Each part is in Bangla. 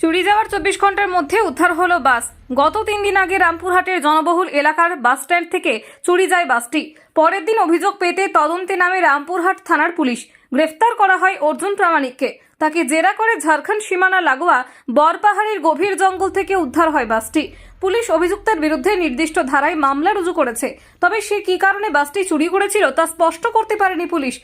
চুরি যাওয়ার চব্বিশ ঘণ্টার মধ্যে উদ্ধার হলো বাস। গত তিন দিন আগে রামপুরহাটের জনবহুল এলাকার বাস স্ট্যান্ড থেকে চুরি যায় বাসটি। পরের দিন অভিযোগ পেতে তদন্তে নামে রামপুরহাট থানার পুলিশ। গ্রেফতার করা হয় অর্জুন প্রামাণিককে। তাকে জেরা করে ঝাড়খণ্ড সীমানা লাগোয়া বরপাহাড়ির গভীর জঙ্গল থেকে উদ্ধার হয় বাসটি। পুলিশ অভিযুক্তের বিরুদ্ধে নির্দিষ্ট ধারায় মামলা রুজু করেছে। তবে সে কী কারণে বাসটি চুরি করেছিল তা স্পষ্ট করতে পারেনি পুলিশ।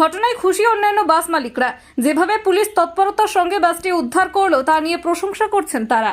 ঘটনায় খুশি অন্যান্য বাস মালিকরা। যেভাবে পুলিশ তৎপরতার সঙ্গে বাসটি উদ্ধার করল, তা নিয়ে প্রশংসা করছেন তারা।